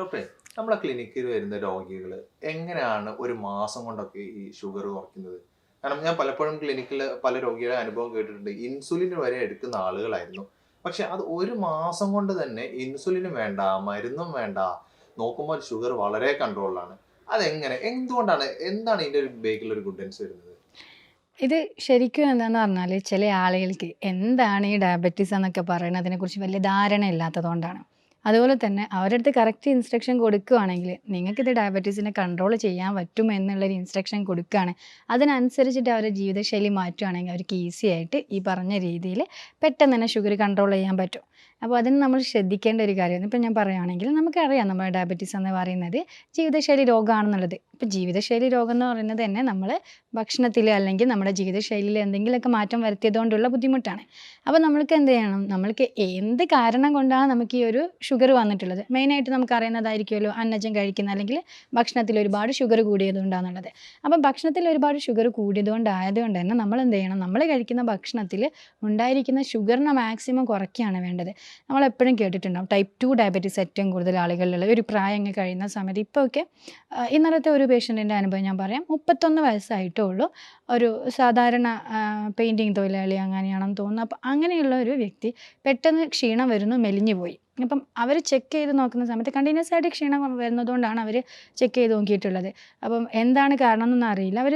ഡോക്ടറെ നമ്മളെ ക്ലിനിക്കിൽ വരുന്ന രോഗികൾ എങ്ങനെയാണ് ഒരു മാസം കൊണ്ടൊക്കെ ഈ ഷുഗർ കുറയ്ക്കുന്നത്? കാരണം ഞാൻ പലപ്പോഴും ക്ലിനിക്കിൽ പല രോഗികളെ അനുഭവം കേട്ടിട്ടുണ്ട്. ഇൻസുലിൻ വരെ എടുക്കുന്ന ആളുകളായിരുന്നു. പക്ഷെ അത് ഒരു മാസം കൊണ്ട് തന്നെ ഇൻസുലിനും വേണ്ട മരുന്നും വേണ്ട നോക്കുമ്പോൾ ഷുഗർ വളരെ കൺട്രോളിലാണ്. അതെങ്ങനെ? എന്തുകൊണ്ടാണ്? എന്താണ് ഇതിന്റെ ഒരു ബേക്കിൽ ഒരു ഗുഡൻസ് വരുന്നത്? ഇത് ശരിക്കും എന്താന്ന് പറഞ്ഞാൽ ചില ആളുകൾക്ക് എന്താണ് ഈ ഡയബറ്റീസ് എന്നൊക്കെ പറയുന്നതിനെക്കുറിച്ച് വലിയ ധാരണ ഇല്ലാത്തതുകൊണ്ടാണ് അതുപോലെ തന്നെ അവരുടെ അടുത്ത് കറക്റ്റ് ഇൻസ്ട്രക്ഷൻ കൊടുക്കുകയാണെങ്കിൽ നിങ്ങൾക്കിത് ഡയബറ്റീസിനെ കൺട്രോൾ ചെയ്യാൻ പറ്റും എന്നുള്ളൊരു ഇൻസ്ട്രക്ഷൻ കൊടുക്കുകയാണ് അതിനനുസരിച്ചിട്ട് അവരുടെ ജീവിതശൈലി മാറ്റുകയാണെങ്കിൽ അവർക്ക് ഈസി ആയിട്ട് ഈ പറഞ്ഞ രീതിയിൽ പെട്ടെന്ന് തന്നെ ഷുഗർ കൺട്രോൾ ചെയ്യാൻ പറ്റും. അപ്പോൾ അതിന് നമ്മൾ ശ്രദ്ധിക്കേണ്ട ഒരു കാര്യമാണ് ഇപ്പം ഞാൻ പറയുകയാണെങ്കിൽ നമുക്കറിയാം നമ്മൾ ഡയബറ്റീസ് എന്ന് പറയുന്നത് ജീവിതശൈലി രോഗമാണെന്നുള്ളത് ഇപ്പം ജീവിതശൈലി രോഗം എന്ന് പറയുന്നത് തന്നെ നമ്മൾ ഭക്ഷണത്തിൽ അല്ലെങ്കിൽ നമ്മുടെ ജീവിതശൈലിയിൽ എന്തെങ്കിലുമൊക്കെ മാറ്റം വരുത്തിയതുകൊണ്ടുള്ള ബുദ്ധിമുട്ടാണ്. അപ്പോൾ നമ്മൾക്ക് എന്ത് ചെയ്യണം? നമ്മൾക്ക് എന്ത് കാരണം കൊണ്ടാണ് നമുക്ക് ഈ ഒരു ഷുഗർ വന്നിട്ടുള്ളത്? മെയിനായിട്ട് നമുക്ക് അറിയുന്നതായിരിക്കുമല്ലോ അന്നജം കഴിക്കുന്ന അല്ലെങ്കിൽ ഭക്ഷണത്തിൽ ഒരുപാട് ഷുഗർ കൂടിയതുകൊണ്ടാണെന്നുള്ളത് അപ്പം ഭക്ഷണത്തിൽ ഒരുപാട് ഷുഗർ കൂടിയതുകൊണ്ടായതുകൊണ്ട് തന്നെ നമ്മൾ എന്ത് ചെയ്യണം? നമ്മൾ കഴിക്കുന്ന ഭക്ഷണത്തിൽ ഉണ്ടായിരിക്കുന്ന ഷുഗറിനെ മാക്സിമം കുറയ്ക്കുകയാണ് വേണ്ടത്. നമ്മൾ എപ്പോഴും കേട്ടിട്ടുണ്ടാവും ടൈപ്പ് ടു ഡയബറ്റീസ് ഏറ്റവും കൂടുതൽ ആളുകളിലുള്ള ഒരു പ്രായം കഴിയുന്ന സമയത്ത് ഇപ്പോൾ ഒക്കെ ഇന്നലത്തെ ഒരു പേഷ്യന്റിന്റെ അനുഭവം ഞാൻ പറയാം. മുപ്പത്തൊന്ന് വയസ്സായിട്ടേ ഉള്ളൂ ഒരു സാധാരണ പെയിന്റിങ് തൊഴിലാളി അങ്ങനെയാണെന്ന് തോന്നുന്നു. അപ്പോൾ അങ്ങനെയുള്ള ഒരു വ്യക്തി പെട്ടെന്ന് ക്ഷീണം വരുന്നു മെലിഞ്ഞു പോയി. അപ്പം അവർ ചെക്ക് ചെയ്ത് നോക്കുന്ന സമയത്ത് കണ്ടിന്യൂസ് ആയിട്ട് ക്ഷീണം വരുന്നതുകൊണ്ടാണ് അവർ ചെക്ക് ചെയ്ത് നോക്കിയിട്ടുള്ളത്. അപ്പം എന്താണ് കാരണം എന്നൊന്നും അറിയില്ല അവർ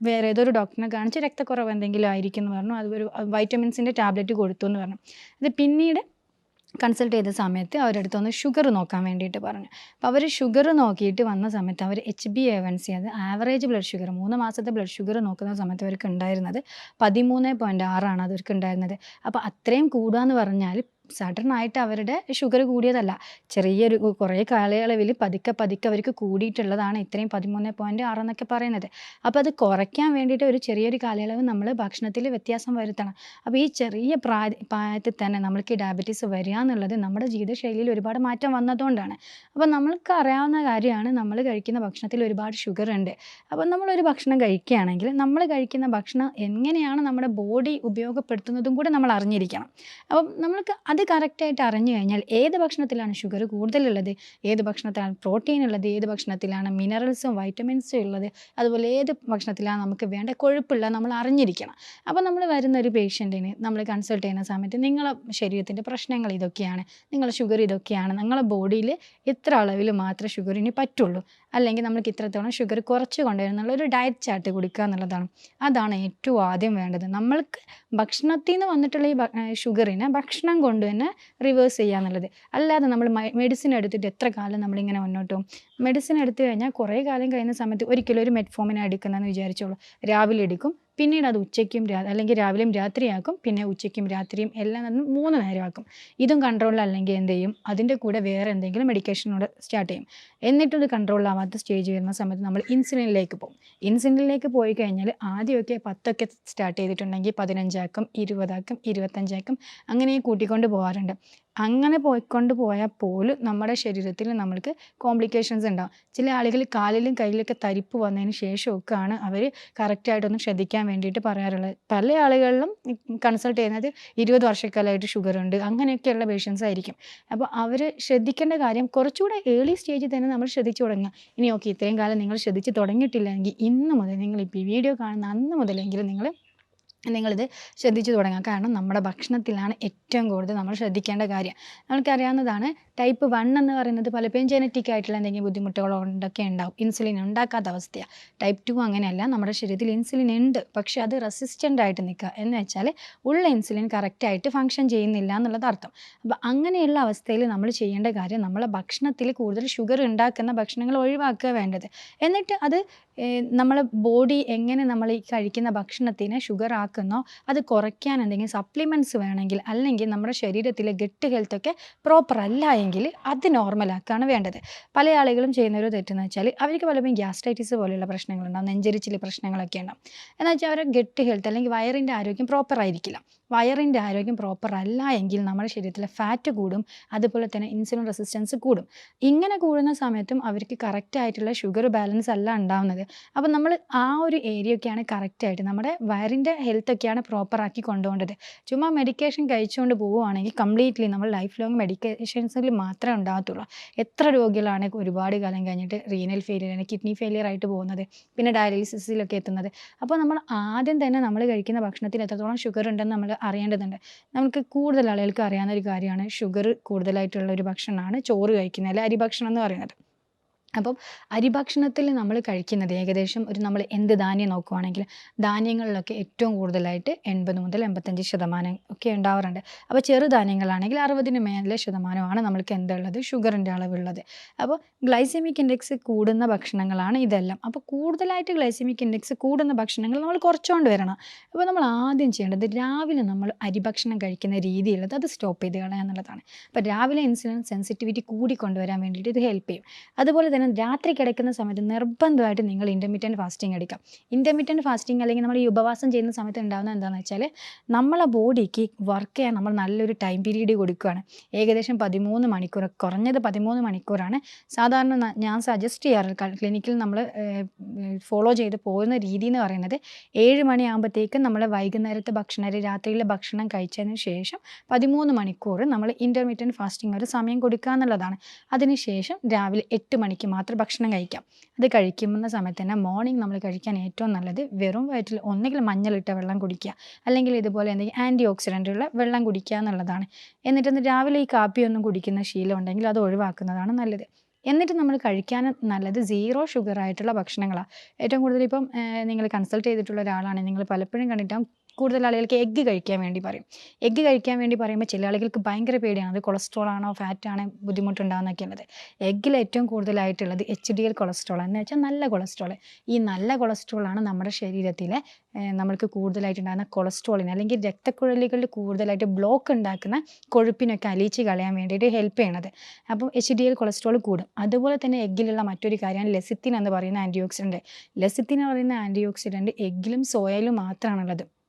വേറെ ഏതൊരു ഡോക്ടറിനെ കാണിച്ച് രക്തക്കുറവ് എന്തെങ്കിലും ആയിരിക്കും എന്ന് പറഞ്ഞു അതൊരു വൈറ്റമിൻസിന്റെ ടാബ്ലറ്റ് കൊടുത്തു എന്ന് പറഞ്ഞു. അത് പിന്നീട് കൺസൾട്ട് ചെയ്ത സമയത്ത് അവരുടെ അടുത്തൊന്ന് ഷുഗർ നോക്കാൻ വേണ്ടിയിട്ട് പറഞ്ഞു. അപ്പോൾ അവർ ഷുഗർ നോക്കിയിട്ട് വന്ന സമയത്ത് അവർ H B A one C അത് ആവറേജ് ബ്ലഡ് ഷുഗർ മൂന്ന് മാസത്തെ ബ്ലഡ് ഷുഗർ നോക്കുന്ന സമയത്ത് അവർക്ക് ഉണ്ടായിരുന്നത് പതിമൂന്ന് പോയിന്റ് ആറാണ് അവർക്ക് ഉണ്ടായിരുന്നത്. അപ്പോൾ അത്രയും കൂടുക എന്ന് പറഞ്ഞാൽ സഡൻ ആയിട്ട് അവരുടെ ഷുഗർ കൂടിയതല്ല. ചെറിയൊരു കുറേ കാലയളവിൽ പതുക്കെ പതുക്കെ അവർക്ക് കൂടിയിട്ടുള്ളതാണ് ഇത്രയും പതിമൂന്ന് പോയിന്റ് ആറ് എന്നൊക്കെ പറയുന്നത്. അപ്പോൾ അത് കുറയ്ക്കാൻ വേണ്ടിയിട്ട് ഒരു ചെറിയൊരു കാലയളവ് നമ്മൾ ഭക്ഷണത്തിൽ വ്യത്യാസം വരുത്തണം. അപ്പോൾ ഈ ചെറിയ പ്രായ പ്രായത്തിൽ തന്നെ നമ്മൾക്ക് ഡയബറ്റീസ് വരിക എന്നുള്ളത് നമ്മുടെ ജീവിതശൈലിയിൽ ഒരുപാട് മാറ്റം വന്നതുകൊണ്ടാണ്. അപ്പോൾ നമ്മൾക്ക് അറിയാവുന്ന കാര്യമാണ് നമ്മൾ കഴിക്കുന്ന ഭക്ഷണത്തിൽ ഒരുപാട് ഷുഗർ ഉണ്ട്. അപ്പോൾ നമ്മളൊരു ഭക്ഷണം കഴിക്കുകയാണെങ്കിൽ നമ്മൾ കഴിക്കുന്ന ഭക്ഷണം എങ്ങനെയാണ് നമ്മുടെ ബോഡി ഉപയോഗപ്പെടുത്തുന്നതും കൂടെ നമ്മൾ അറിഞ്ഞിരിക്കണം. അപ്പം നമ്മൾക്ക് അത് കറക്റ്റായിട്ട് അറിഞ്ഞു കഴിഞ്ഞാൽ ഏത് ഭക്ഷണത്തിലാണ് ഷുഗർ കൂടുതലുള്ളത്? ഏത് ഭക്ഷണത്തിലാണ് പ്രോട്ടീൻ ഉള്ളത്? ഏത് ഭക്ഷണത്തിലാണ് മിനറൽസും വൈറ്റമിൻസും ഉള്ളത്? അതുപോലെ ഏത് ഭക്ഷണത്തിലാണ് നമുക്ക് വേണ്ട കൊഴുപ്പുള്ള നമ്മൾ അറിഞ്ഞിരിക്കണം. അപ്പോൾ നമ്മൾ വരുന്ന ഒരു പേഷ്യന്റിന് നമ്മൾ കൺസൾട്ട് ചെയ്യുന്ന സമയത്ത് നിങ്ങളുടെ ശരീരത്തിന്റെ പ്രശ്നങ്ങൾ ഇതൊക്കെയാണ്. നിങ്ങളുടെ ഷുഗർ ഇതൊക്കെയാണ്. നിങ്ങളുടെ ബോഡിയിൽ ഇത്ര അളവിൽ മാത്രമേ ഷുഗറിന് പറ്റുള്ളൂ. അല്ലെങ്കിൽ നമ്മൾക്ക് ഇത്രത്തോളം ഷുഗർ കുറച്ച് കൊണ്ടുവരുന്നുള്ള ഒരു ഡയറ്റ് ചാർട്ട് കൊടുക്കുക എന്നുള്ളതാണ്. അതാണ് ഏറ്റവും ആദ്യം വേണ്ടത്. നമ്മൾക്ക് ഭക്ഷണത്തിൽ നിന്ന് വന്നിട്ടുള്ള ഈ ഷുഗറിനെ ഭക്ഷണം കൊണ്ട് തന്നെ റിവേഴ്സ് ചെയ്യുക എന്നുള്ളത്. അല്ലാതെ നമ്മൾ മെഡിസിൻ എടുത്തിട്ട് എത്ര കാലം നമ്മളിങ്ങനെ മുന്നോട്ട് പോകും? മെഡിസിൻ എടുത്തു കഴിഞ്ഞാൽ കുറേ കാലം കഴിയുന്ന സമയത്ത് ഒരിക്കലും ഒരു മെറ്റ്ഫോമിനെ എടുക്കുന്നതെന്ന് വിചാരിച്ചോളൂ. രാവിലെ എടുക്കും പിന്നീട് അത് ഉച്ചയ്ക്കും അല്ലെങ്കിൽ രാവിലെയും രാത്രിയാക്കും പിന്നെ ഉച്ചയ്ക്കും രാത്രിയും എല്ലാം നടന്ന് മൂന്ന് നേരമാക്കും. ഇതും കൺട്രോളിലല്ലെങ്കിൽ എന്ത് ചെയ്യും? അതിന്റെ കൂടെ വേറെ എന്തെങ്കിലും മെഡിക്കേഷനോട് സ്റ്റാർട്ട് ചെയ്യും. എന്നിട്ടും ഇത് കൺട്രോളിലാവാത്ത സ്റ്റേജ് വരുന്ന സമയത്ത് നമ്മൾ ഇൻസുലിനിലേക്ക് പോകും. ഇൻസുലിനിലേക്ക് പോയി കഴിഞ്ഞാൽ ആദ്യമൊക്കെ പത്തൊക്കെ സ്റ്റാർട്ട് ചെയ്തിട്ടുണ്ടെങ്കിൽ പതിനഞ്ചാക്കും ഇരുപതാക്കും ഇരുപത്തഞ്ചാക്കും അങ്ങനെ കൂട്ടിക്കൊണ്ട് പോകാറുണ്ട് അങ്ങനെ പോയിക്കൊണ്ട് പോയാൽ പോലും നമ്മുടെ ശരീരത്തിൽ നമ്മൾക്ക് കോംപ്ലിക്കേഷൻസ് ഉണ്ടാവും. ചില ആളുകൾ കാലിലും കയ്യിലൊക്കെ തരിപ്പ് വന്നതിന് ശേഷമൊക്കെയാണ് അവർ കറക്റ്റായിട്ടൊന്ന് ശ്രദ്ധിക്കാൻ വേണ്ടിയിട്ട് പറയാറുള്ളത്. പല ആളുകളിലും കൺസൾട്ട് ചെയ്യുന്നത് ഇരുപത് വർഷക്കാലമായിട്ട് ഷുഗർ ഉണ്ട്. അങ്ങനെയൊക്കെയുള്ള പേഷ്യൻസ് ആയിരിക്കും. അപ്പോൾ അവർ ശ്രദ്ധിക്കേണ്ട കാര്യം കുറച്ചുകൂടെ ഏർലി സ്റ്റേജിൽ തന്നെ നമ്മൾ ശ്രദ്ധിച്ചു തുടങ്ങുക. ഇനി ഓക്കെ ഇത്രയും കാലം നിങ്ങൾ ശ്രദ്ധിച്ച് തുടങ്ങിയിട്ടില്ലെങ്കിൽ ഇന്ന് മുതൽ നിങ്ങൾ ഇപ്പോൾ ഈ വീഡിയോ കാണുന്ന അന്ന് മുതലെങ്കിലും നിങ്ങൾ നിങ്ങളിത് ശ്രദ്ധിച്ചു തുടങ്ങാം. കാരണം നമ്മുടെ ഭക്ഷണത്തിലാണ് ഏറ്റവും കൂടുതൽ നമ്മൾ ശ്രദ്ധിക്കേണ്ട കാര്യം. നമുക്കറിയാവുന്നതാണ് ടൈപ്പ് വൺ എന്ന് പറയുന്നത് പലപ്പോഴും ജനറ്റിക് ആയിട്ടുള്ള എന്തെങ്കിലും ബുദ്ധിമുട്ടുകളോ ഉണ്ടൊക്കെ ഉണ്ടാവും. ഇൻസുലിൻ ഉണ്ടാക്കാത്ത അവസ്ഥയാണ് ടൈപ്പ് ടു അങ്ങനെയല്ല. നമ്മുടെ ശരീരത്തിൽ ഇൻസുലിൻ ഉണ്ട്. പക്ഷേ അത് റെസിസ്റ്റന്റ് ആയിട്ട് നിൽക്കുക. എന്ന് വെച്ചാൽ ഉള്ള ഇൻസുലിൻ കറക്റ്റായിട്ട് ഫങ്ഷൻ ചെയ്യുന്നില്ല എന്നുള്ളത് അർത്ഥം. അപ്പോൾ അങ്ങനെയുള്ള അവസ്ഥയിൽ നമ്മൾ ചെയ്യേണ്ട കാര്യം നമ്മളെ ഭക്ഷണത്തിൽ കൂടുതൽ ഷുഗർ ഉണ്ടാക്കുന്ന ഭക്ഷണങ്ങൾ ഒഴിവാക്കുക വേണ്ടത്. എന്നിട്ട് അത് നമ്മളെ ബോഡി എങ്ങനെ നമ്മൾ ഈ കഴിക്കുന്ന ഭക്ഷണത്തിനെ ഷുഗർ ആക്കുന്നോ അത് കുറയ്ക്കാൻ എന്തെങ്കിലും സപ്ലിമെന്റ്സ് വേണമെങ്കിൽ അല്ലെങ്കിൽ നമ്മുടെ ശരീരത്തിലെ ഗട്ട് ഹെൽത്ത് ഒക്കെ പ്രോപ്പർ അല്ല എങ്കിൽ അത് നോർമലാക്കുകയാണ് വേണ്ടത്. പല ആളുകളും ചെയ്യുന്ന ഒരു തെറ്റെന്ന് വെച്ചാൽ അവർക്ക് പലപ്പോഴും ഗ്യാസ്ട്രൈറ്റിസ് പോലെയുള്ള പ്രശ്നങ്ങളുണ്ടാവും നെഞ്ചരിച്ചിൽ പ്രശ്നങ്ങളൊക്കെ ഉണ്ടാവും. എന്ന് വെച്ചാൽ അവരുടെ ഗട്ട് ഹെൽത്ത് അല്ലെങ്കിൽ വയറിന്റെ ആരോഗ്യം പ്രോപ്പർ ആയിരിക്കില്ല. വയറിന്റെ ആരോഗ്യം പ്രോപ്പർ അല്ല എങ്കിൽ നമ്മുടെ ശരീരത്തിലെ ഫാറ്റ് കൂടും അതുപോലെ തന്നെ ഇൻസുലിൻ റെസിസ്റ്റൻസ് കൂടും. ഇങ്ങനെ കൂടുന്ന സമയത്തും അവർക്ക് കറക്റ്റ് ആയിട്ടുള്ള ഷുഗർ ബാലൻസ് അല്ല ഉണ്ടാവുന്നത്. അപ്പോൾ നമ്മൾ ആ ഒരു ഏരിയ ഒക്കെയാണ് കറക്റ്റായിട്ട് നമ്മുടെ വയറിന്റെ ഹെൽത്ത് ഒക്കെയാണ് പ്രോപ്പറാക്കി കൊണ്ടുപോകേണ്ടത്. ചുമ്മാ മെഡിക്കേഷൻ കഴിച്ചുകൊണ്ട് പോവുകയാണെങ്കിൽ കംപ്ലീറ്റ്ലി നമ്മൾ ലൈഫ് ലോങ് മെഡിക്കേഷൻസിൽ മാത്രമേ ഉണ്ടാകത്തുള്ളൂ. എത്ര രോഗികളാണ് ഒരുപാട് കാലം കഴിഞ്ഞിട്ട് റീനൽ ഫെയിലിയർ അല്ലെങ്കിൽ കിഡ്നി ഫെയിലിയർ ആയിട്ട് പോകുന്നത് പിന്നെ ഡയാലിസിസിലൊക്കെ എത്തുന്നത്. അപ്പോൾ നമ്മൾ ആദ്യം തന്നെ നമ്മൾ കഴിക്കുന്ന ഭക്ഷണത്തിൽ എത്രത്തോളം ഷുഗർ ഉണ്ടെന്ന് നമ്മൾ അറിയേണ്ടതുണ്ട്. നമുക്ക് കൂടുതൽ ആളുകൾക്ക് അറിയാവുന്ന ഒരു കാര്യമാണ് ഷുഗർ കൂടുതലായിട്ടുള്ള ഒരു ഭക്ഷണമാണ് ചോറ് കഴിക്കുന്നത് അല്ലെങ്കിൽ അരിഭക്ഷണം എന്ന് പറയുന്നത്. അപ്പം അരിഭക്ഷണത്തിൽ നമ്മൾ കഴിക്കുന്നത് ഏകദേശം ഒരു നമ്മൾ എന്ത് ധാന്യം നോക്കുവാണെങ്കിൽ ധാന്യങ്ങളിലൊക്കെ ഏറ്റവും കൂടുതലായിട്ട് എൺപത് മുതൽ എൺപത്തഞ്ച് ശതമാനം ഒക്കെ ഉണ്ടാവാറുണ്ട്. അപ്പോൾ ചെറുധാന്യങ്ങളാണെങ്കിൽ അറുപതിന് മേലെ ശതമാനമാണ് നമ്മൾക്ക് എന്തുള്ളത്? ഷുഗറിന്റെ അളവുള്ളത്. അപ്പോൾ ഗ്ലൈസമിക് ഇൻഡെക്സ് കൂടുന്ന ഭക്ഷണങ്ങളാണ് ഇതെല്ലാം. അപ്പോൾ കൂടുതലായിട്ട് ഗ്ലൈസമിക് ഇൻഡെക്സ് കൂടുന്ന ഭക്ഷണങ്ങൾ നമ്മൾ കുറച്ചുകൊണ്ട് വരണം. അപ്പോൾ നമ്മൾ ആദ്യം ചെയ്യേണ്ടത് രാവിലെ നമ്മൾ അരിഭക്ഷണം കഴിക്കുന്ന രീതിയുള്ളത് അത് സ്റ്റോപ്പ് ചെയ്ത് കളയുക എന്നുള്ളതാണ്. അപ്പോൾ രാവിലെ ഇൻസുലിൻ സെൻസിറ്റിവിറ്റി കൂടിക്കൊണ്ടുവരാൻ വേണ്ടിയിട്ട് ഇത് ഹെൽപ്പ് ചെയ്യും. അതുപോലെ തന്നെ രാത്രി കിടക്കുന്ന സമയത്ത് നിർബന്ധമായിട്ട് നിങ്ങൾ ഇന്റർമീഡിയന്റ് ഫാസ്റ്റിംഗ് എടുക്കാം ഇന്റർമീഡിയന്റ് ഫാസ്റ്റിംഗ് അല്ലെങ്കിൽ നമ്മൾ ഈ ഉപവാസം ചെയ്യുന്ന സമയത്ത് ഉണ്ടാകുന്ന എന്താണെന്ന് വെച്ചാൽ നമ്മളെ ബോഡിക്ക് വർക്ക് ചെയ്യാൻ നമ്മൾ നല്ലൊരു ടൈം പീരീഡ് കൊടുക്കുകയാണ്. ഏകദേശം പതിമൂന്ന് മണിക്കൂർ കുറഞ്ഞത് പതിമൂന്ന് മണിക്കൂറാണ്. സാധാരണ ഞാൻ സജസ്റ്റ് ചെയ്യാറ് ക്ലിനിക്കിൽ നമ്മൾ ഫോളോ ചെയ്ത് പോകുന്ന രീതി എന്ന് പറയുന്നത് ഏഴ് മണിയാകുമ്പോഴത്തേക്കും നമ്മൾ വൈകുന്നേരത്തെ ഭക്ഷണം രാത്രിയിലെ ഭക്ഷണം കഴിച്ചതിന് ശേഷം പതിമൂന്ന് മണിക്കൂർ നമ്മൾ ഇന്റർമീഡിയന്റ് ഫാസ്റ്റിംഗ് ഒരു സമയം കൊടുക്കുക എന്നുള്ളതാണ്. അതിനുശേഷം രാവിലെ എട്ട് മണിക്ക് മാത്രം ഭക്ഷണം കഴിക്കാം. അത് കഴിക്കുന്ന സമയത്ത് തന്നെ മോർണിംഗ് നമ്മൾ കഴിക്കാൻ ഏറ്റവും നല്ലത് വെറും വയറ്റിൽ ഒന്നുകിൽ മഞ്ഞളിട്ട വെള്ളം കുടിക്കുക. അല്ലെങ്കിൽ ഇതുപോലെ എന്തെങ്കിലും ആന്റി ഓക്സിഡന്റുള്ള വെള്ളം കുടിക്കുക എന്നുള്ളതാണ്. എന്നിട്ട് രാവിലെ ഈ കാപ്പിയൊന്നും കുടിക്കുന്ന ശീലം ഉണ്ടെങ്കിൽ അത് ഒഴിവാക്കുന്നതാണ് നല്ലത്. എന്നിട്ട് നമ്മൾ കഴിക്കാൻ നല്ലത് സീറോ ഷുഗർ ആയിട്ടുള്ള ഭക്ഷണങ്ങളാണ് ഏറ്റവും കൂടുതൽ ഇപ്പം നിങ്ങൾ കൺസൾട്ട് ചെയ്തിട്ടുള്ള ഒരാളാണ് നിങ്ങൾ പലപ്പോഴും കണ്ടിട്ടാവും കൂടുതൽ ആളുകൾക്ക് എഗ്ഗ് കഴിക്കാൻ വേണ്ടി പറയും. എഗ്ഗ് കഴിക്കാൻ വേണ്ടി പറയുമ്പോൾ ചില ആളുകൾക്ക് ഭയങ്കര പേടിയാണ്. അത് കൊളസ്ട്രോൾ ആണോ ഫാറ്റ് ആണോ ബുദ്ധിമുട്ടുണ്ടാകുന്നൊക്കെ ഉള്ളത് എഗ്ഗിൽ ഏറ്റവും കൂടുതലായിട്ടുള്ളത് എച്ച് ഡി എൽ കൊളസ്ട്രോൾ എന്ന് വെച്ചാൽ നല്ല കൊളസ്ട്രോൾ ഈ നല്ല കൊളസ്ട്രോളാണ് നമ്മുടെ ശരീരത്തിലെ നമ്മൾക്ക് കൂടുതലായിട്ടുണ്ടാകുന്ന കൊളസ്ട്രോളിന് അല്ലെങ്കിൽ രക്തക്കുഴലുകളിൽ കൂടുതലായിട്ട് ബ്ലോക്ക് ഉണ്ടാക്കുന്ന കൊഴുപ്പിനൊക്കെ അലിയിച്ച് കളയാൻ വേണ്ടിയിട്ട് ഹെൽപ്പ് ചെയ്യണത്. അപ്പം എച്ച് ഡി എൽ കൊളസ്ട്രോൾ കൂടും. അതുപോലെ തന്നെ എഗ്ഗിലുള്ള മറ്റൊരു കാര്യമാണ് ലെസിത്തിൻ എന്ന് പറയുന്ന ആന്റി ഓക്സിഡന്റ് ലെസിത്തിൻ എന്ന് പറയുന്ന ആന്റി ഓക്സിഡന്റ് എഗ്ഗിലും സോയയിലും മാത്രമാണുള്ളത്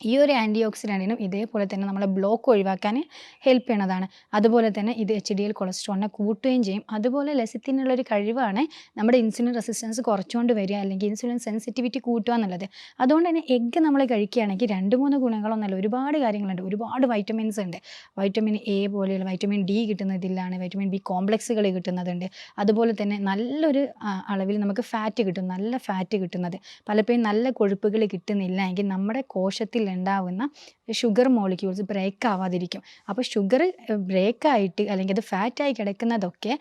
ഈ ഒരു ആന്റി ഓക്സിഡന്റിനും ഇതേപോലെ തന്നെ നമ്മളെ ബ്ലോക്ക് ഒഴിവാക്കാൻ ഹെൽപ്പ് ചെയ്യണതാണ്. അതുപോലെ തന്നെ ഇത് എച്ച് ഡി എൽ കൊളസ്ട്രോളിനെ കൂട്ടുകയും ചെയ്യും. അതുപോലെ ലസിത്തിനുള്ളൊരു കഴിവാണ് നമ്മുടെ ഇൻസുലിൻ റെസിസ്റ്റൻസ് കുറച്ചുകൊണ്ട് വരിക അല്ലെങ്കിൽ ഇൻസുലിൻ സെൻസിറ്റിവിറ്റി കൂട്ടുക എന്നുള്ളത്. അതുകൊണ്ട് തന്നെ എഗ്ഗ് നമ്മൾ കഴിക്കുകയാണെങ്കിൽ രണ്ട് മൂന്ന് ഗുണങ്ങളൊന്നുമല്ല. ഒരുപാട് കാര്യങ്ങളുണ്ട്. ഒരുപാട് വൈറ്റമിൻസ് ഉണ്ട്. വൈറ്റമിൻ എ പോലെയുള്ള വൈറ്റമിൻ ഡി കിട്ടുന്നതിലാണ് വൈറ്റമിൻ ബി കോംപ്ലക്സുകൾ കിട്ടുന്നതുണ്ട്. അതുപോലെ തന്നെ നല്ലൊരു അളവിൽ നമുക്ക് ഫാറ്റ് കിട്ടും. നല്ല ഫാറ്റ് കിട്ടുന്നത്. പലപ്പോഴും നല്ല കൊഴുപ്പുകൾ കിട്ടുന്നില്ല എങ്കിൽ നമ്മുടെ കോശത്തിൽ ഉണ്ടാവുന്ന ഷുഗർ മോളിക്യൂൾസ് ബ്രേക്ക് ആവാതിരിക്കും. അപ്പോൾ ഷുഗർ ബ്രേക്കായിട്ട് അല്ലെങ്കിൽ അത് ഫാറ്റായി കിടക്കുന്നതൊക്കെ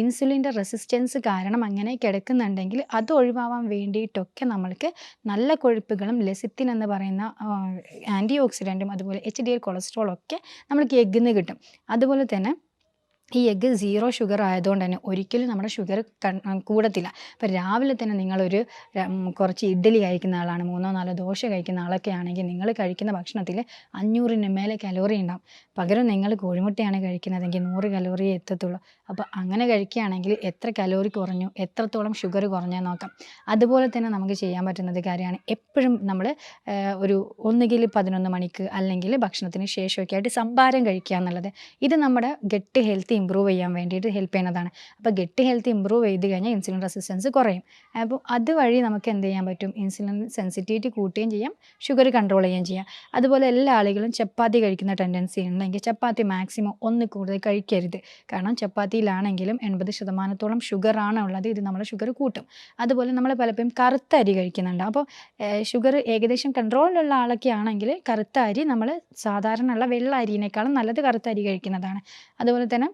ഇൻസുലിന്റെ റെസിസ്റ്റൻസ് കാരണം അങ്ങനെ കിടക്കുന്നുണ്ടെങ്കിൽ അത് ഒഴിവാവാൻ വേണ്ടിയിട്ടൊക്കെ നമ്മൾക്ക് നല്ല കൊഴുപ്പുകളും ലെസിത്തിൻ എന്ന് പറയുന്ന ആന്റി ഓക്സിഡന്റും അതുപോലെ എച്ച് ഡി എൽ കൊളസ്ട്രോളും ഒക്കെ നമ്മൾക്ക് എഗ്ഗിന്ന് കിട്ടും. അതുപോലെ തന്നെ ഈ എഗ്ഗ് സീറോ ഷുഗർ ആയതുകൊണ്ട് തന്നെ ഒരിക്കലും നമ്മുടെ ഷുഗർ കൂടത്തില്ല. അപ്പോൾ രാവിലെ തന്നെ നിങ്ങളൊരു കുറച്ച് ഇഡ്ഡലി കഴിക്കുന്ന ആളാണ് മൂന്നോ നാലോ ദോശ കഴിക്കുന്ന ആളൊക്കെ ആണെങ്കിൽ നിങ്ങൾ കഴിക്കുന്ന ഭക്ഷണത്തിൽ അഞ്ഞൂറിന് മേലെ കലോറി ഉണ്ടാവും. പകരം നിങ്ങൾ കോഴിമുട്ടയാണ് കഴിക്കുന്നതെങ്കിൽ നൂറ് കലോറിയേ എത്തത്തുള്ളൂ. അപ്പോൾ അങ്ങനെ കഴിക്കുകയാണെങ്കിൽ എത്ര കലോറി കുറഞ്ഞു എത്രത്തോളം ഷുഗർ കുറഞ്ഞു നോക്കാം. അതുപോലെ തന്നെ നമുക്ക് ചെയ്യാൻ പറ്റുന്നത് കാര്യമാണ് എപ്പോഴും നമ്മൾ ഒരു ഒന്നുകിൽ പതിനൊന്ന് മണിക്ക് അല്ലെങ്കിൽ ഭക്ഷണത്തിന് ശേഷമൊക്കെ ആയിട്ട് സംഭാരം കഴിക്കുക എന്നുള്ളത്. ഇത് നമ്മുടെ ഗട്ട് ഹെൽത്ത് ഇമ്പ്രൂവ് ചെയ്യാൻ വേണ്ടിയിട്ട് ഹെൽപ്പ് ചെയ്യുന്നതാണ്. അപ്പോൾ ഗെറ്റ് ഹെൽത്ത് ഇമ്പ്രൂവ് ചെയ്ത് കഴിഞ്ഞാൽ ഇൻസുലിൻ റെസിസ്റ്റൻസ് കുറയും. അപ്പോൾ അതുവഴി നമുക്ക് എന്ത് ചെയ്യാൻ പറ്റും? ഇൻസുലിൻ സെൻസിറ്റിവിറ്റി കൂട്ടുകയും ചെയ്യാം ഷുഗർ കൺട്രോൾ ചെയ്യുകയും ചെയ്യാം. അതുപോലെ എല്ലാ ആളുകളും ചപ്പാത്തി കഴിക്കുന്ന ടെൻഡൻസി ഉണ്ടെങ്കിൽ ചപ്പാത്തി മാക്സിമം ഒന്ന് കൂടുതൽ കഴിക്കരുത്. കാരണം ചപ്പാത്തിയിലാണെങ്കിലും എൺപത് ശതമാനത്തോളം ഷുഗറാണ് ഉള്ളത് ഇത് നമ്മുടെ ഷുഗർ കൂട്ടും. അതുപോലെ നമ്മൾ പലപ്പോഴും കറുത്ത അരി കഴിക്കുന്നുണ്ട്. അപ്പോൾ ഷുഗർ ഏകദേശം കൺട്രോളിലുള്ള ആളൊക്കെ ആണെങ്കിൽ കറുത്ത അരി നമ്മൾ സാധാരണ ഉള്ള വെള്ള അരിനേക്കാളും നല്ലത് കറുത്ത അരി കഴിക്കുന്നതാണ്. അതുപോലെ തന്നെ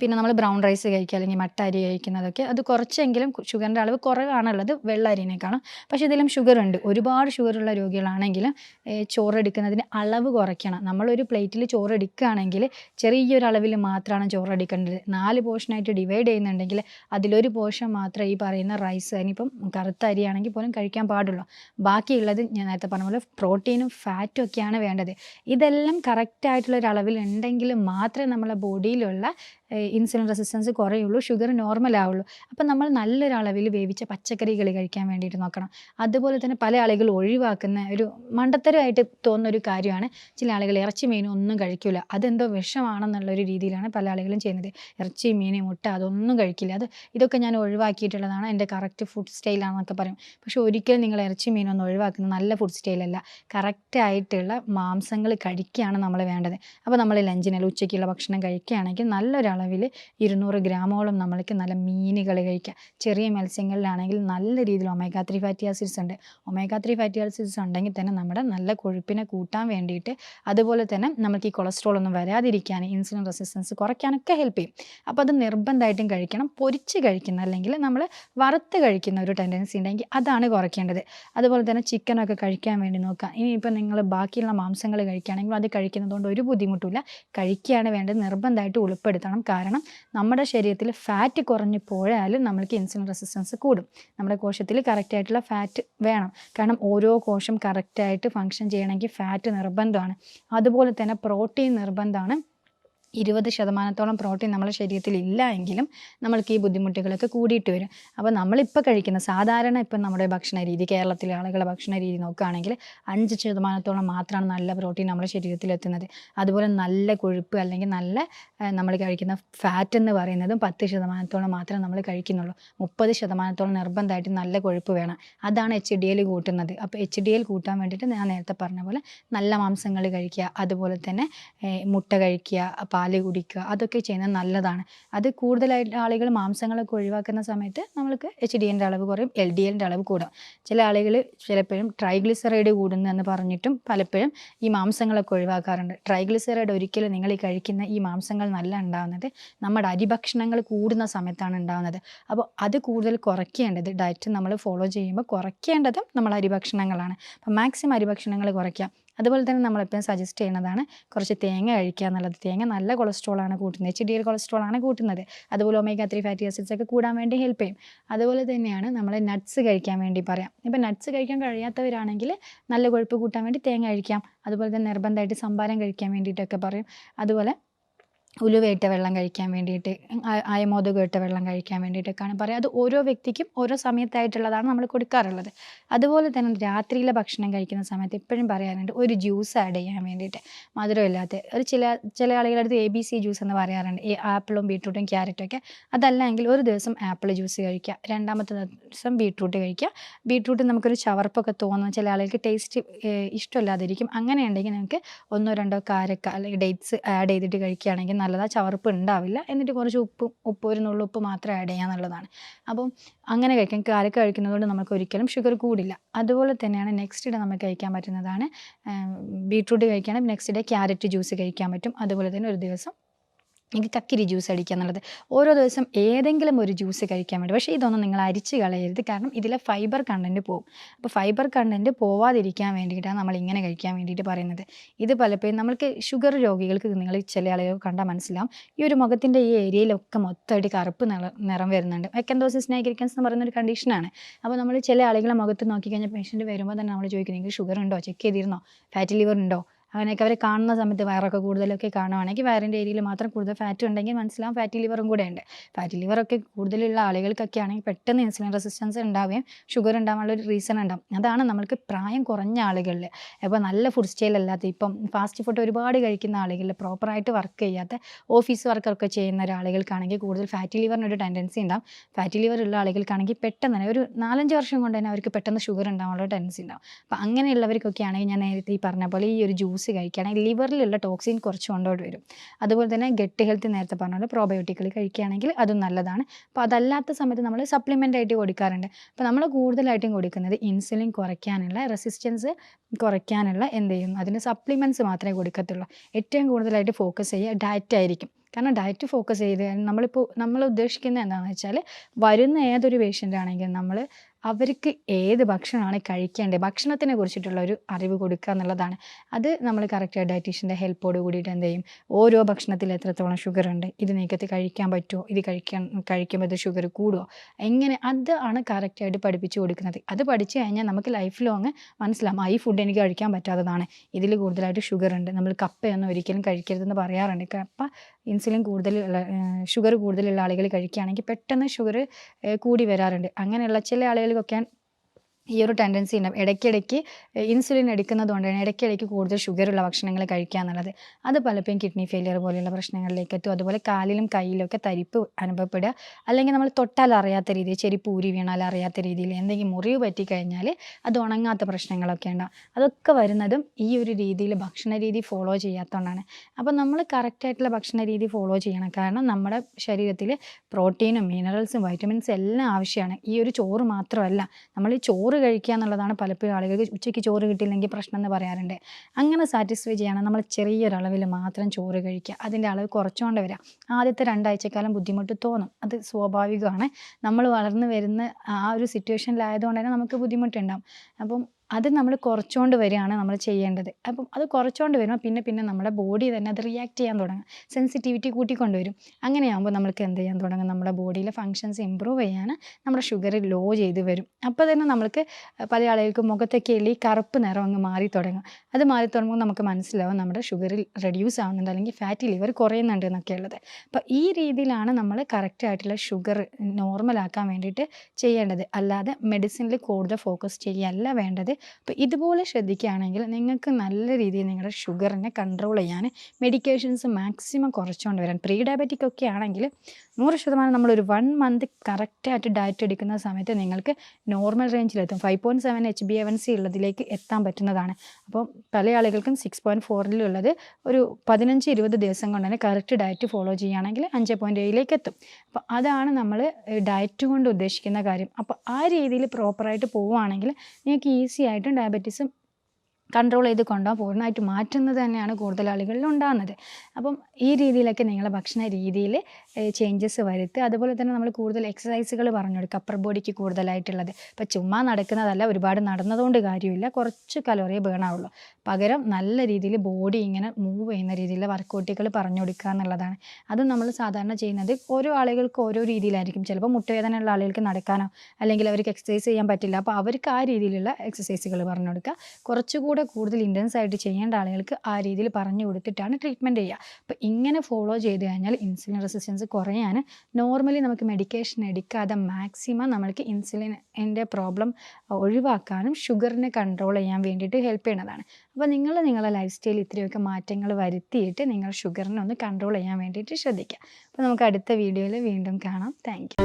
പിന്നെ നമ്മൾ ബ്രൗൺ റൈസ് കഴിക്കുക അല്ലെങ്കിൽ മട്ട അരി കഴിക്കുന്നതൊക്കെ. അത് കുറച്ചെങ്കിലും ഷുഗറിന്റെ അളവ് കുറവാണുള്ളത് വെള്ള അരിനേക്കാളും. പക്ഷേ ഇതിലും ഷുഗർ ഉണ്ട്. ഒരുപാട് ഷുഗറുള്ള രോഗികളാണെങ്കിലും ചോറെടുക്കുന്നതിന് അളവ് കുറയ്ക്കണം. നമ്മളൊരു പ്ലേറ്റിൽ ചോറ് എടുക്കുകയാണെങ്കിൽ ചെറിയൊരു അളവിൽ മാത്രമാണ് ചോറ് എടുക്കേണ്ടത് നാല് പോർഷനായിട്ട് ഡിവൈഡ് ചെയ്യുന്നുണ്ടെങ്കിൽ അതിലൊരു പോർഷൻ മാത്രമേ ഈ പറയുന്ന റൈസ് ഇനിയിപ്പം കറുത്ത അരിയാണെങ്കിൽ പോലും കഴിക്കാൻ പാടുള്ളൂ. ബാക്കിയുള്ളത് ഞാൻ നേരത്തെ പറഞ്ഞ പോലെ പ്രോട്ടീനും ഫാറ്റും ഒക്കെയാണ് വേണ്ടത്. ഇതെല്ലാം കറക്റ്റായിട്ടുള്ളൊരളവിൽ ഒരു അളവിൽ ഉണ്ടെങ്കിൽ മാത്രമേ നമ്മളെ ബോഡിയിലുള്ള ഇൻസുലിൻ റെസിസ്റ്റൻസ് കുറയുള്ളൂ ഷുഗർ നോർമൽ ആവുള്ളൂ. അപ്പം നമ്മൾ നല്ലൊരളവിൽ വേവിച്ച പച്ചക്കറികൾ കഴിക്കാൻ വേണ്ടിയിട്ട് നോക്കണം. അതുപോലെ തന്നെ പല ആളുകൾ ഒഴിവാക്കുന്ന ഒരു മണ്ടത്തരമായിട്ട് തോന്നുന്ന ഒരു കാര്യമാണ് ചില ആളുകൾ ഇറച്ചി മീനും ഒന്നും കഴിക്കില്ല അതെന്തോ വിഷമാണെന്നുള്ളൊരു രീതിയിലാണ് പല ആളുകളും ചെയ്യുന്നത്. ഇറച്ചി മീൻ മുട്ട അതൊന്നും കഴിക്കില്ല. അത് ഇതൊക്കെ ഞാൻ ഒഴിവാക്കിയിട്ടുള്ളതാണ് എന്റെ കറക്റ്റ് ഫുഡ് സ്റ്റൈലാണെന്നൊക്കെ പറയും. പക്ഷേ ഒരിക്കലും നിങ്ങൾ ഇറച്ചി മീനൊന്നും ഒഴിവാക്കുന്ന നല്ല ഫുഡ് സ്റ്റൈലല്ല കറക്റ്റായിട്ടുള്ള മാംസങ്ങൾ കഴിക്കുകയാണ് നമ്മൾ വേണ്ടത്. അപ്പോൾ നമ്മൾ ലഞ്ചിനല്ല ഉച്ചയ്ക്കുള്ള ഭക്ഷണം കഴിക്കുകയാണെങ്കിൽ നല്ലൊരളവിൽ ഇരുന്നൂറ് ഗ്രാമോളം നമ്മൾക്ക് നല്ല മീനുകൾ കഴിക്കാം. ചെറിയ മത്സ്യങ്ങളിലാണെങ്കിൽ നല്ല രീതിയിൽ ഒമേഗ ത്രീ ഫാറ്റി ആസിഡ്സ് ഉണ്ട്. ഒമേഗ ത്രീ ഫാറ്റി ആസിഡ്സ് ഉണ്ടെങ്കിൽ തന്നെ നമ്മുടെ നല്ല കൊഴുപ്പിനെ കൂട്ടാൻ വേണ്ടിയിട്ട് അതുപോലെ തന്നെ നമുക്ക് ഈ കൊളസ്ട്രോൾ ഒന്നും വരാതിരിക്കാൻ ഇൻസുലിൻ റെസിസ്റ്റൻസ് കുറയ്ക്കാനൊക്കെ ഹെൽപ്പ് ചെയ്യും. അപ്പോൾ അത് നിർബന്ധമായിട്ടും കഴിക്കണം. പൊരിച്ച് കഴിക്കുന്ന അല്ലെങ്കിൽ നമ്മൾ വറുത്ത് കഴിക്കുന്ന ഒരു ടെൻഡൻസി ഉണ്ടെങ്കിൽ അതാണ് കുറയ്ക്കേണ്ടത്. അതുപോലെ തന്നെ ചിക്കനൊക്കെ കഴിക്കാൻ വേണ്ടി നോക്കുക. ഇനിയിപ്പോൾ നിങ്ങൾ ബാക്കിയുള്ള മാംസങ്ങൾ കഴിക്കുകയാണെങ്കിൽ അത് കഴിക്കുന്നതുകൊണ്ട് ഒരു ബുദ്ധിമുട്ടില്ല കഴിക്കുകയാണ് വേണ്ടത്. നിർബന്ധമായിട്ട് ഉൾപ്പെടുത്തണം കാരണം നമ്മുടെ ശരീരത്തിൽ ഫാറ്റ് കുറഞ്ഞു പോയാലും നമ്മൾക്ക് ഇൻസുലിൻ റെസിസ്റ്റൻസ് കൂടും. നമ്മുടെ കോശത്തിൽ കറക്റ്റായിട്ടുള്ള ഫാറ്റ് വേണം. കാരണം ഓരോ കോശം കറക്റ്റായിട്ട് ഫങ്ഷൻ ചെയ്യണമെങ്കിൽ ഫാറ്റ് നിർബന്ധമാണ്. അതുപോലെ തന്നെ പ്രോട്ടീൻ നിർബന്ധമാണ്. ഇരുപത് ശതമാനത്തോളം പ്രോട്ടീൻ നമ്മുടെ ശരീരത്തിൽ ഇല്ല എങ്കിലും നമ്മൾക്ക് ഈ ബുദ്ധിമുട്ടുകളൊക്കെ കൂടിയിട്ട് വരും. അപ്പോൾ നമ്മളിപ്പോൾ കഴിക്കുന്ന സാധാരണ ഇപ്പം നമ്മുടെ ഭക്ഷണ രീതി കേരളത്തിലെ ആളുകളുടെ ഭക്ഷണ രീതി നോക്കുകയാണെങ്കിൽ അഞ്ച് ശതമാനത്തോളം മാത്രമാണ് നല്ല പ്രോട്ടീൻ നമ്മുടെ ശരീരത്തിൽ എത്തുന്നത്. അതുപോലെ നല്ല കൊഴുപ്പ് അല്ലെങ്കിൽ നല്ല നമ്മൾ കഴിക്കുന്ന ഫാറ്റ് എന്ന് പറയുന്നതും പത്ത് ശതമാനത്തോളം മാത്രമേ നമ്മൾ കഴിക്കുന്നുള്ളൂ. മുപ്പത് ശതമാനത്തോളം നിർബന്ധമായിട്ട് നല്ല കൊഴുപ്പ് വേണം. അതാണ് എച്ച് ഡി എൽ കൂട്ടുന്നത്. അപ്പോൾ എച്ച് ഡി എൽ കൂട്ടാൻ വേണ്ടിയിട്ട് ഞാൻ നേരത്തെ പറഞ്ഞ പോലെ നല്ല മാംസങ്ങൾ കഴിക്കുക അതുപോലെ തന്നെ മുട്ട കഴിക്കുക പാൽ കുടിക്കുക അതൊക്കെ ചെയ്യുന്നത് നല്ലതാണ്. അത് കൂടുതലായിട്ട് ആളുകൾ മാംസങ്ങളൊക്കെ ഒഴിവാക്കുന്ന സമയത്ത് നമ്മൾക്ക് എച്ച് ഡി എന്റെ അളവ് കുറയും എൽ ഡി എല്ലിന്റെ അളവ് കൂടും. ചില ആളുകൾ ചിലപ്പോഴും ട്രൈഗ്ലിസറൈഡ് കൂടുന്നു എന്ന് പറഞ്ഞിട്ടും പലപ്പോഴും ഈ മാംസങ്ങളൊക്കെ ഒഴിവാക്കാറുണ്ട്. ട്രൈഗ്ലിസറൈഡ് ഒരിക്കലും നിങ്ങൾ ഈ കഴിക്കുന്ന ഈ മാംസങ്ങൾ നല്ല ഉണ്ടാകുന്നത് നമ്മുടെ അരിഭക്ഷണങ്ങൾ കൂടുന്ന സമയത്താണ് ഉണ്ടാകുന്നത് അപ്പോൾ അത് കൂടുതൽ കുറയ്ക്കേണ്ടത് ഡയറ്റ് നമ്മൾ ഫോളോ ചെയ്യുമ്പോൾ കുറയ്ക്കേണ്ടതും നമ്മൾ അരിഭക്ഷണങ്ങളാണ്. അപ്പോൾ മാക്സിമം അരിഭക്ഷണങ്ങൾ കുറയ്ക്കാം. അതുപോലെ തന്നെ നമ്മളെപ്പോഴും സജസ്റ്റ് ചെയ്യുന്നതാണ് കുറച്ച് തേങ്ങ കഴിക്കുക എന്നുള്ളത്. തേങ്ങ നല്ല കൊളസ്ട്രോളാണ് കൂട്ടുന്നത്. എച്ച് ഡി എൽ കൊളസ്ട്രോളാണ് കൂട്ടുന്നത്. അതുപോലെ ഒമേഗ ത്രീ ഫാറ്റി ആസിഡ്സ് ഒക്കെ കൂടാൻ വേണ്ടി ഹെൽപ്പ് ചെയ്യും. അതുപോലെ തന്നെയാണ് നമ്മൾ നട്ട്സ് കഴിക്കാൻ വേണ്ടി പറയാം. ഇപ്പം നട്ട്സ് കഴിക്കാൻ കഴിയാത്തവരാണെങ്കിൽ നല്ല കൊഴുപ്പ് കൂട്ടാൻ വേണ്ടി തേങ്ങ കഴിക്കാം അതുപോലെ തന്നെ നിർബന്ധമായിട്ട് സംഭാരം കഴിക്കാൻ വേണ്ടിയിട്ടൊക്കെ പറയും. അതുപോലെ ഉലുവയിട്ട വെള്ളം കഴിക്കാൻ വേണ്ടിയിട്ട് അയമോദകം ഇട്ട വെള്ളം കഴിക്കാൻ വേണ്ടിയിട്ടൊക്കെയാണ് പറയുക. അത് ഓരോ വ്യക്തിക്കും ഓരോ സമയത്തായിട്ടുള്ളതാണ് നമ്മൾ കൊടുക്കാറുള്ളത്. അതുപോലെ തന്നെ രാത്രിയിലെ ഭക്ഷണം കഴിക്കുന്ന സമയത്ത് എപ്പോഴും പറയാറുണ്ട് ഒരു ജ്യൂസ് ആഡ് ചെയ്യാൻ വേണ്ടിയിട്ട്. മധുരമില്ലാത്ത ഒരു ചില ചില ആളുകളടുത്ത് എ ബി സി ജ്യൂസ് എന്ന് പറയാറുണ്ട്. ഈ ആപ്പിളും ബീട്രൂട്ടും ക്യാരറ്റും ഒക്കെ. അതല്ലെങ്കിൽ ഒരു ദിവസം ആപ്പിൾ ജ്യൂസ് കഴിക്കുക. രണ്ടാമത്തെ ദിവസം ബീട്രൂട്ട് കഴിക്കുക. ബീട്രൂട്ട് നമുക്കൊരു ചവർപ്പൊക്കെ തോന്നുന്ന ചില ആളുകൾക്ക് ടേസ്റ്റ് ഇഷ്ടമില്ലാതിരിക്കും. അങ്ങനെയുണ്ടെങ്കിൽ നമുക്ക് ഒന്നോ രണ്ടോ കാരക്ക അല്ലെങ്കിൽ ഡേറ്റ്സ് ആഡ് ചെയ്തിട്ട് കഴിക്കുകയാണെങ്കിൽ നല്ലതാ ചവർപ്പ് ഉണ്ടാവില്ല എന്നിട്ട് കുറച്ച് ഉപ്പും ഉപ്പ് ഒരു നുള്ളുപ്പ് മാത്രം ആഡ് ചെയ്യുക എന്നുള്ളതാണ് അപ്പം അങ്ങനെ കഴിക്കാം. കാരക്ക കഴിക്കുന്നതുകൊണ്ട് നമുക്ക് ഒരിക്കലും ഷുഗർ കൂടില്ല. അതുപോലെ തന്നെയാണ് നെക്സ്റ്റ് ഡേ നമുക്ക് കഴിക്കാൻ പറ്റുന്നതാണ് ബീട്രൂട്ട് കഴിക്കുകയാണെങ്കിൽ നെക്സ്റ്റ് ഡേ ക്യാരറ്റ് ജ്യൂസ് കഴിക്കാൻ പറ്റും. അതുപോലെ തന്നെ ഒരു ദിവസം എനിക്ക് കക്കിരി ജ്യൂസ് അടിക്കുക എന്നുള്ളത്. ഓരോ ദിവസം ഏതെങ്കിലും ഒരു ജ്യൂസ് കഴിക്കാൻ വേണ്ടി. പക്ഷേ ഇതൊന്നും നിങ്ങൾ അരിച്ച് കളയരുത്. കാരണം ഇതിലെ ഫൈബർ കണ്ടന്റ് പോകും അപ്പോൾ ഫൈബർ കണ്ടന്റ് പോവാതിരിക്കാൻ വേണ്ടിയിട്ടാണ് നമ്മൾ ഇങ്ങനെ കഴിക്കാൻ വേണ്ടിയിട്ട് പറയുന്നത്. ഇത് പലപ്പോഴും നമ്മൾക്ക് ഷുഗർ രോഗികൾക്ക് നിങ്ങൾ ചില ആളുകൾ കണ്ടാൽ മനസ്സിലാവും. ഈ ഒരു മുഖത്തിന്റെ ഈ ഏരിയയിലൊക്കെ മൊത്തമായിട്ട് കറുപ്പ് നിറം വരുന്നുണ്ട്. എക്കൻഡോസിസ് നൈഗ്രിക്കൻസ് എന്ന് പറയുന്ന ഒരു കണ്ടീഷനാണ് അപ്പോൾ നമ്മൾ ചില ആളുകളെ മുഖത്ത് നോക്കിക്കഴിഞ്ഞാൽ പേഷ്യന്റ് വരുമ്പോൾ തന്നെ നമ്മൾ ചോദിക്കുന്നത് നിങ്ങൾക്ക് ഷുഗർ ഉണ്ടോ? ചെക്ക് ചെയ്തിരുന്നോ? ഫാറ്റി ലിവർ ഉണ്ടോ? അങ്ങനെയൊക്കെ അവർ കാണുന്ന സമയത്ത് വയറൊക്കെ കൂടുതലൊക്കെ കാണുവാണെങ്കിൽ വയറിന്റെ ഏരിയയിൽ മാത്രം കൂടുതൽ ഫാറ്റ് ഉണ്ടെങ്കിൽ മനസ്സിലാവും ഫാറ്റി ലിവറും കൂടെ ഉണ്ട്. ഫാറ്റി ലിവറൊക്കെ കൂടുതലുള്ള ആളുകൾക്കൊക്കെ ആണെങ്കിൽ പെട്ടെന്ന് ഇൻസുലിൻ റെസിസ്റ്റൻസ് ഉണ്ടാവുകയും ഷുഗർ ഉണ്ടാവാനുള്ള ഒരു റീസൺ ഉണ്ടാവും. അതാണ് നമ്മൾക്ക് പ്രായം കുറഞ്ഞ ആളുകളിൽ ഇപ്പോൾ നല്ല ഫുഡ് സ്റ്റൈൽ അല്ലാത്ത ഇപ്പം ഫാസ്റ്റ് ഫുഡ് ഒരുപാട് കഴിക്കുന്ന ആളുകളിൽ പ്രോപ്പറായിട്ട് വർക്ക് ചെയ്യാത്ത ഓഫീസ് വർക്കൊക്കെ ചെയ്യുന്ന ഒരാളുകൾക്കാണെങ്കിൽ കൂടുതൽ ഫാറ്റി ലിവറിനൊരു ടെൻഡൻസി ഉണ്ടാവും. ഫാറ്റി ലിവർ ഉള്ള ആളുകൾക്കാണെങ്കിൽ പെട്ടെന്ന് തന്നെ ഒരു നാലഞ്ച് വർഷം കൊണ്ട് തന്നെ അവർക്ക് പെട്ടെന്ന് ഷുഗർ ഉണ്ടാവാനുള്ള ടെൻഡൻസി ഉണ്ടാവും. അപ്പോൾ അങ്ങനെയുള്ളവർക്കൊക്കെ ആണെങ്കിൽ ഞാൻ നേരത്തെ ഈ പറഞ്ഞ പോലെ ഈ ഒരു ജ്യൂസ് കഴിക്കുകയാണെങ്കിൽ ലിവറിലുള്ള ടോക്സിൻ കുറച്ച് കൊണ്ടോട്ട് വരും. അതുപോലെ തന്നെ ഗെറ്റ് ഹെൽത്ത് നേരത്തെ പറഞ്ഞ പോലെ പ്രോബയോട്ടിക്കൽ കഴിക്കുകയാണെങ്കിൽ അതും നല്ലതാണ്. അപ്പോൾ അതല്ലാത്ത സമയത്ത് നമ്മൾ സപ്ലിമെന്റ് ആയിട്ട് കൊടുക്കാറുണ്ട്. അപ്പോൾ നമ്മൾ കൂടുതലായിട്ടും കൊടുക്കുന്നത് ഇൻസുലിൻ കുറയ്ക്കാനുള്ള റെസിസ്റ്റൻസ് കുറയ്ക്കാനുള്ള എന്ത് ചെയ്യും? അതിന് സപ്ലിമെന്റ്സ് മാത്രമേ കൊടുക്കത്തുള്ളൂ. ഏറ്റവും കൂടുതലായിട്ട് ഫോക്കസ് ചെയ്യുക ഡയറ്റ് ആയിരിക്കും. കാരണം ഡയറ്റ് ഫോക്കസ് ചെയ്ത് നമ്മളിപ്പോൾ നമ്മൾ ഉദ്ദേശിക്കുന്നത് എന്താണെന്ന് വെച്ചാൽ വരുന്ന ഏതൊരു പേഷ്യന്റ് ആണെങ്കിലും നമ്മൾ അവർക്ക് ഏത് ഭക്ഷണമാണ് കഴിക്കേണ്ടത്? ഭക്ഷണത്തിനെ കുറിച്ചിട്ടുള്ള ഒരു അറിവ് കൊടുക്കുക എന്നുള്ളതാണ്. അത് നമ്മൾ കറക്റ്റ് ഡയറ്റീഷ്യന്റെ ഹെൽപ്പോട് കൂടിയിട്ട് എന്ത് ചെയ്യും? ഓരോ ഭക്ഷണത്തിൽ എത്രത്തോളം ഷുഗർ ഉണ്ട്? ഇത് നീക്കത്തിൽ കഴിക്കാൻ പറ്റുമോ? ഇത് കഴിക്കാൻ കഴിക്കുമ്പോൾ ഇത് ഷുഗർ കൂടുമോ? എങ്ങനെ? അതാണ് കറക്റ്റായിട്ട് പഠിപ്പിച്ചു കൊടുക്കുന്നത്. അത് പഠിച്ചു കഴിഞ്ഞാൽ നമുക്ക് ലൈഫ് ലോങ് മനസ്സിലാവും ഈ ഫുഡ് എനിക്ക് കഴിക്കാൻ പറ്റാത്തതാണ്. ഇതിൽ കൂടുതലായിട്ട് ഷുഗർ ഉണ്ട്. നമ്മൾ കപ്പയൊന്നും ഒരിക്കലും കഴിക്കരുതെന്ന് പറയാറുണ്ട്. കപ്പ ഇൻസുലിൻ കൂടുതലുള്ള ഷുഗർ കൂടുതലുള്ള ആളുകൾ കഴിക്കുകയാണെങ്കിൽ പെട്ടെന്ന് ഷുഗർ കൂടി വരാറുണ്ട്. അങ്ങനെയുള്ള ചില ആളുകൾക്കൊക്കെ ഈ ഒരു ടെൻഡൻസി ഉണ്ടാവും ഇടയ്ക്കിടയ്ക്ക് ഇൻസുലിൻ എടുക്കുന്നത് കൊണ്ടാണ് ഇടയ്ക്കിടയ്ക്ക് കൂടുതൽ ഷുഗറുള്ള ഭക്ഷണങ്ങൾ കഴിക്കുക എന്നുള്ളത്. അത് പലപ്പോഴും കിഡ്നി ഫെയിലിയർ പോലെയുള്ള പ്രശ്നങ്ങളിലേക്ക് എത്തും. അതുപോലെ കാലിലും കയ്യിലും ഒക്കെ തരിപ്പ് അനുഭവപ്പെടുക. അല്ലെങ്കിൽ നമ്മൾ തൊട്ടാൽ അറിയാത്ത രീതിയിൽ ചെരിപ്പ് ഊരി വീണാൽ അറിയാത്ത രീതിയിൽ എന്തെങ്കിലും മുറിവ് പറ്റിക്കഴിഞ്ഞാൽ അത് ഉണങ്ങാത്ത പ്രശ്നങ്ങളൊക്കെ ഉണ്ടാവും. അതൊക്കെ വരുന്നതും ഈ ഒരു രീതിയിൽ ഭക്ഷണ രീതി ഫോളോ ചെയ്യാത്തതുകൊണ്ടാണ്. അപ്പോൾ നമ്മൾ കറക്റ്റായിട്ടുള്ള ഭക്ഷണ രീതി ഫോളോ ചെയ്യണം. കാരണം നമ്മുടെ ശരീരത്തിൽ പ്രോട്ടീനും മിനറൽസും വൈറ്റമിൻസും എല്ലാം ആവശ്യമാണ്. ഈ ഒരു ചോറ് മാത്രമല്ല. നമ്മൾ ചോറ് കഴിക്കുക എന്നുള്ളതാണ് പലപ്പോഴും ആളുകൾക്ക് ഉച്ചയ്ക്ക് ചോറ് കിട്ടിയില്ലെങ്കിൽ പ്രശ്നം എന്ന് പറയാറുണ്ട്. അങ്ങനെ സാറ്റിസ്ഫൈ ചെയ്യണം നമ്മൾ ചെറിയൊരളവിൽ മാത്രം ചോറ് കഴിക്കുക. അതിന്റെ അളവ് കുറച്ചുകൊണ്ട് വരിക. ആദ്യത്തെ രണ്ടാഴ്ചക്കാലം ബുദ്ധിമുട്ട് തോന്നും. അത് സ്വാഭാവികമാണ്. നമ്മൾ വളർന്നു വരുന്ന ആ ഒരു സിറ്റുവേഷനിലായതുകൊണ്ട് തന്നെ നമുക്ക് ബുദ്ധിമുട്ടുണ്ടാകും അപ്പം അത് നമ്മൾ കുറച്ചുകൊണ്ട് വരികയാണ് നമ്മൾ ചെയ്യേണ്ടത്. അപ്പം അത് കുറച്ചുകൊണ്ട് വരുമ്പോൾ പിന്നെ പിന്നെ നമ്മുടെ ബോഡി തന്നെ അത് റിയാക്ട് ചെയ്യാൻ തുടങ്ങും. സെൻസിറ്റിവിറ്റി കൂട്ടിക്കൊണ്ടുവരും അങ്ങനെയാകുമ്പോൾ നമ്മൾക്ക് എന്ത് ചെയ്യാൻ തുടങ്ങും? നമ്മുടെ ബോഡിയിലെ ഫങ്ഷൻസ് ഇമ്പ്രൂവ് ചെയ്യാൻ നമ്മുടെ ഷുഗർ ലോ ചെയ്ത് വരും. അപ്പോൾ തന്നെ നമ്മൾക്ക് പല ആളുകൾക്ക് മുഖത്തൊക്കെ ഈ കറുപ്പ് നിറം അങ്ങ് മാറി തുടങ്ങും. അത് മാറി തുടങ്ങുമ്പോൾ നമുക്ക് മനസ്സിലാവും നമ്മുടെ ഷുഗർ റെഡ്യൂസ് ആവുന്നുണ്ട് അല്ലെങ്കിൽ ഫാറ്റി ലിവർ കുറയുന്നുണ്ട് എന്നൊക്കെ ഉള്ളത്. അപ്പോൾ ഈ രീതിയിലാണ് നമ്മൾ കറക്റ്റായിട്ടുള്ള ഷുഗർ നോർമലാക്കാൻ വേണ്ടിയിട്ട് ചെയ്യേണ്ടത്. അല്ലാതെ മെഡിസിനിൽ കൂടുതൽ ഫോക്കസ് ചെയ്യല്ല വേണ്ടത്. അപ്പോൾ ഇതുപോലെ ശ്രദ്ധിക്കുകയാണെങ്കിൽ നിങ്ങൾക്ക് നല്ല രീതിയിൽ നിങ്ങളുടെ ഷുഗറിനെ കൺട്രോൾ ചെയ്യാൻ മെഡിക്കേഷൻസ് മാക്സിമം കുറച്ചുകൊണ്ട് വരാൻ. പ്രീ ഡയബറ്റിക് ഒക്കെ ആണെങ്കിൽ നൂറ് ശതമാനം നമ്മളൊരു വൺ മന്ത് കറക്റ്റായിട്ട് ഡയറ്റ് എടുക്കുന്ന സമയത്ത് നിങ്ങൾക്ക് normal റേഞ്ചിലെത്തും five point seven H B A one C ഉള്ളതിലേക്ക് എത്താൻ പറ്റുന്നതാണ്. അപ്പോൾ പല ആളുകൾക്കും സിക്സ് പോയിന്റ് ഫോറിലുള്ളത് ഒരു പതിനഞ്ച് ഇരുപത് ദിവസം കൊണ്ട് തന്നെ കറക്റ്റ് ഡയറ്റ് ഫോളോ ചെയ്യുകയാണെങ്കിൽ അഞ്ച് പോയിന്റ് ഏഴിലേക്ക് എത്തും. അപ്പോൾ അതാണ് നമ്മൾ ഡയറ്റ് കൊണ്ട് ഉദ്ദേശിക്കുന്ന കാര്യം. അപ്പോൾ ആ രീതിയിൽ പ്രോപ്പറായിട്ട് പോവുകയാണെങ്കിൽ നിങ്ങൾക്ക് ഈസി ആയിട്ടും ഡയബറ്റീസും കൺട്രോൾ ചെയ്ത് കൊണ്ടുപോകാൻ പൂർണമായിട്ട് മാറ്റുന്നത് തന്നെയാണ് കൂടുതൽ ആളുകളിൽ ഉണ്ടാകുന്നത്. അപ്പം ഈ രീതിയിലൊക്കെ നിങ്ങളുടെ ഭക്ഷണ രീതിയിൽ ചേഞ്ചസ് വരുത്തുക അതുപോലെ തന്നെ നമ്മൾ കൂടുതൽ എക്സസൈസുകൾ പറഞ്ഞു കൊടുക്കുക അപ്പർ ബോഡിക്ക് കൂടുതലായിട്ടുള്ളത്. ഇപ്പം ചുമ്മാ നടക്കുന്നതല്ല ഒരുപാട് നടന്നതുകൊണ്ട് കാര്യമില്ല. കുറച്ച് കലോറിയെ ബേൺ ആവുള്ളൂ. പകരം നല്ല രീതിയിൽ ബോഡി ഇങ്ങനെ മൂവ് ചെയ്യുന്ന രീതിയിലുള്ള വർക്കൗട്ടുകൾ പറഞ്ഞു കൊടുക്കുക എന്നുള്ളതാണ്. അത് നമ്മൾ സാധാരണ ചെയ്യുന്നത് ഓരോ ആളുകൾക്ക് ഓരോ രീതിയിലായിരിക്കും. ചിലപ്പോൾ മുട്ടുവേദന ഉള്ള ആളുകൾക്ക് നടക്കാനോ അല്ലെങ്കിൽ അവർക്ക് എക്സസൈസ് ചെയ്യാൻ പറ്റില്ല. അപ്പോൾ അവർക്ക് ആ രീതിയിലുള്ള എക്സസൈസുകൾ പറഞ്ഞു കൊടുക്കുക കുറച്ചുകൂടെ കൂടുതൽ ഇന്റൻസ് ആയിട്ട് ചെയ്യേണ്ട ആളുകൾക്ക് ആ രീതിയിൽ പറഞ്ഞു കൊടുത്തിട്ടാണ് ട്രീറ്റ്മെന്റ് ചെയ്യുക. അപ്പോൾ ഇങ്ങനെ ഫോളോ ചെയ്ത് കഴിഞ്ഞാൽ ഇൻസുലിൻ റെസിസ്റ്റൻസ് കുറയാൻ നോർമലി നമുക്ക് മെഡിക്കേഷൻ എടുക്കാതെ മാക്സിമം നമ്മൾക്ക് ഇൻസുലിന്റെ പ്രോബ്ലം ഒഴിവാക്കാനും ഷുഗറിനെ കൺട്രോൾ ചെയ്യാൻ വേണ്ടിയിട്ട് ഹെൽപ്പ് ചെയ്യുന്നതാണ്. അപ്പോൾ നിങ്ങൾ നിങ്ങളുടെ ലൈഫ് സ്റ്റൈൽ ഇത്രയൊക്കെ മാറ്റങ്ങൾ വരുത്തിയിട്ട് നിങ്ങൾ ഷുഗറിനെ ഒന്ന് കൺട്രോൾ ചെയ്യാൻ വേണ്ടിയിട്ട് ശ്രദ്ധിക്കുക. അപ്പോൾ നമുക്ക് അടുത്ത വീഡിയോയിൽ വീണ്ടും കാണാം. താങ്ക്